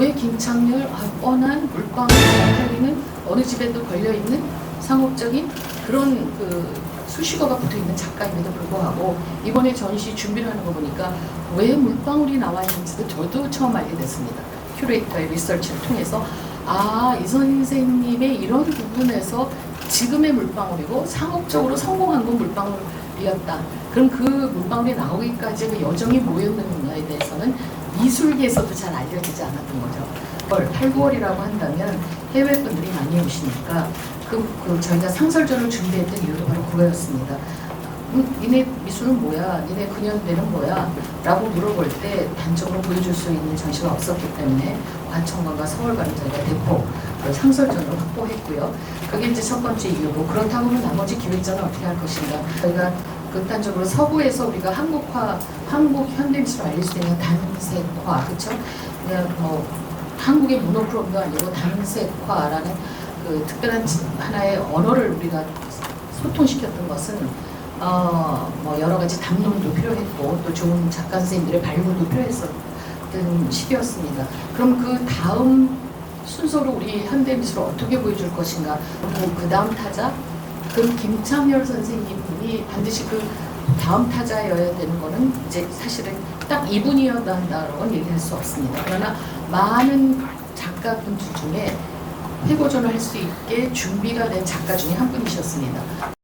왜 김창렬 아, 뻔한 물방울 팔리는 어느 집에도 걸려 있는 상업적인 그런 그 수식어가 붙어 있는 작가임에도 불구하고 이번에 전시 준비를 하는 거 보니까 왜 물방울이 나와 있는지도 저도 처음 알게 됐습니다. 큐레이터의 리서치를 통해서 아, 이 선생님의 이런 부분에서 지금의 물방울이고 상업적으로 성공한 건 물방울이었다. 그럼 그 물방울이 나오기까지의 그 여정이 뭐였느냐에 대해서는 미술계에서도 잘 알려지지 않았던 거죠. 8, 8, 9월이라고 한다면 해외 분들이 많이 오시니까 그, 그 저희가 상설전을 준비했던 이유도 바로 그거였습니다. 음, 니네 미술은 뭐야? 니네 근현대는 뭐야? 라고 물어볼 때 단적으로 보여줄 수 있는 전시가 없었기 때문에 과천관과 서울관을 저희가 대폭 그 상설전을 확보했고요. 그게 이제 첫 번째 이유고 그렇다면 나머지 기획전은 어떻게 할 것인가? 저희가 극단적으로 서구에서 우리가 한국화, 한국 현대미술을 알릴 수 있는 단색화? 그냥 뭐 한국의 모노크롬도 아니고 단색화라는 그 특별한 하나의 언어를 우리가 소통시켰던 것은 어, 뭐 여러 가지 담론도 필요했고 또 좋은 작가 선생님들의 발굴도 필요했었던 시기였습니다. 그럼 그 다음 순서로 우리 현대미술을 어떻게 보여줄 것인가 그 다음 타자 그럼 김창렬 선생님이 반드시 그 다음 타자여야 되는 거는 이제 사실은 딱 이분이어야 한다는 건 얘기할 수 없습니다. 그러나 많은 작가분들 중에 회고전을 할 수 있게 준비가 된 작가 중에 한 분이셨습니다.